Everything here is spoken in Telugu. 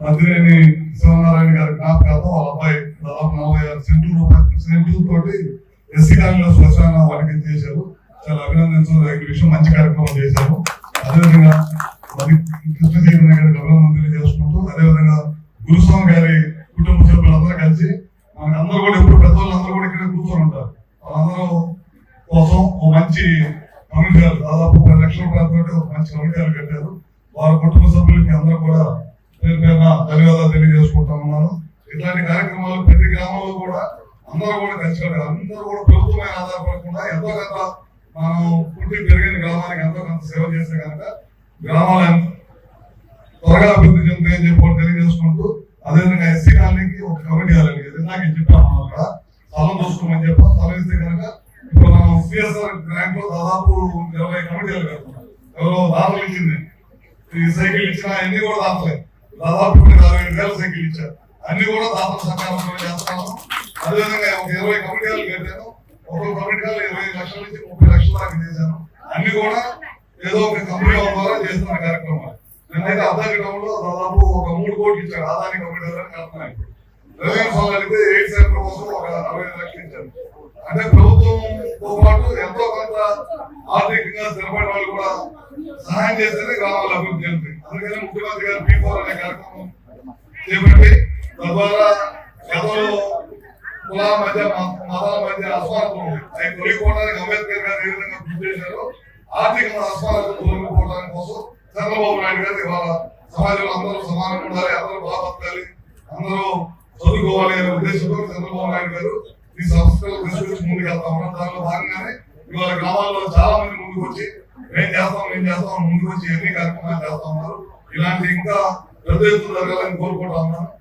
మద్దిరేని శివనారాయణ గారి జ్ఞాపకార్థం వాళ్ళ అబ్బాయి దాదాపు నలభై ఆరు సెంట్లు రూపాయలు సెంట్లు తోటి ఎస్సీ కాలనీలో శ్మశాన వాటికి చేశారు. చాలా అభినందించదగిన విషయం మంచి కార్యక్రమం చేశారు. అదేవిధంగా మరి కృష్ణజీవన్ గారికి అభినందన చేసుకుంటూ అదేవిధంగా గురుస్వామి గారి కుటుంబ సభ్యులందరూ కలిసి మనకి అందరూ కూడా ఎప్పుడు పెద్దవాళ్ళు అందరూ కూడా ఇక్కడ కూర్చొని ఉంటారు. వాళ్ళందరూ కోసం ఒక మంచి కమ్యూనిటీ హాల్ దాదాపు పది లక్షల రూపాయలతో ఒక మంచి కమ్యూనిటీ కట్టారు. వారి కుటుంబ సభ్యులకి అందరూ కూడా పేరు పేరున ధన్యవాదాలు తెలియజేసుకుంటా ఉన్నాను ఇట్లాంటి కార్యక్రమాలు ప్రతి గ్రామంలో కూడా అందరూ కూడా కలిసి అందరూ కూడా ప్రభుత్వమైన ఆధారపడకుండా ఎంతో కొంత మనం పుట్టి పెరిగిన గ్రామానికి ఎంతో కొంత సేవ చేస్తే కనుక గ్రామాలు త్వరగా అభివృద్ధి చెందుతాయని చెప్పి తెలియజేసుకుంటూ అదేవిధంగా ఎస్సీ కాలనీకి ఒక కమిటీ ఇవ్వాలని ఇందాక చెప్పాము మనం అక్కడ. స్థలం చూసుకోమని చెప్పాం. స్థలం ఇస్తే కనుక ఇప్పుడు మనం సిఎస్ఆర్ గ్రాంట్లో దాదాపు ఇరవై కమిటీలు కడుతున్నాం. ఎవరో దాతలు ఇచ్చింది. ఈ సైకిల్ ఇచ్చిన అన్ని కూడా దాతలే. దాదాపు ఇప్పుడు అరవై వేల సైకిల్ ఇచ్చారు. అన్ని కూడా దాదాపు సకాలంలో చేస్తాను అదేవిధంగా ఒక ఇరవై కమిటీలు పెట్టాను ఒక్కొక్క కమిటీలు ఇరవై లక్షల నుంచి ముప్పై లక్షల దాకా చేశాను. అన్ని కూడా ఏదో ఒక కంపెనీ ద్వారా చేస్తున్న కార్యక్రమాలు. నేనైతే అదాని టౌన్లో దాదాపు ఒక మూడు కోట్లు ఇచ్చారు ఆదాని కంపెనీ ద్వారా కడుతున్నాను ఇప్పుడు. రెవెన్యూ సంఘానికి ఎయిట్ సెంటర్ కోసం ఒక అరవై ఐదు లక్షలు ఇచ్చారు అంటే ప్రభుత్వంతో పాటు ఎంతో కొంత ఆర్థికంగా స్థిరపడిన వాళ్ళు కూడా సహాయం చేస్తేనే గ్రామాలు అభివృద్ధి చెందుతాయి. అందుకని ముఖ్యమంత్రి గారు పీ ఫోర్ అనే కార్యక్రమం చేపట్టి కులాల మధ్య మ- మతాల మధ్య అస్మానతలు ఉంది. అవి తొలగిపోవడానికి అంబేద్కర్ గారు ఏ విధంగా కృషి చేశారో ఆర్థిక అస్వార్థం తొలగిపోవడానికి కోసం చంద్రబాబు నాయుడు గారు ఇవాళ సమాజంలో అందరూ సమానంగా ఉండాలి అందరూ బాగా బతకాలి అందరూ చదువుకోవాలి అనే ఉద్దేశంతో చంద్రబాబు నాయుడు గారు ఈ సంస్థలు తీసుకొచ్చి ముందుకు వెళ్తా దానిలో భాగంగానే ఇవాళ గ్రామాల్లో చాలా మంది ముందుకు వచ్చి ఏం చేస్తాం ఏం చేస్తాం ముందుకు వచ్చి ఎన్ని కార్యక్రమాలు చేస్తా ఉన్నారు. ఇలాంటి ఇంకా పెద్ద ఎత్తున జరగాలని కోరుకుంటా ఉన్నాను.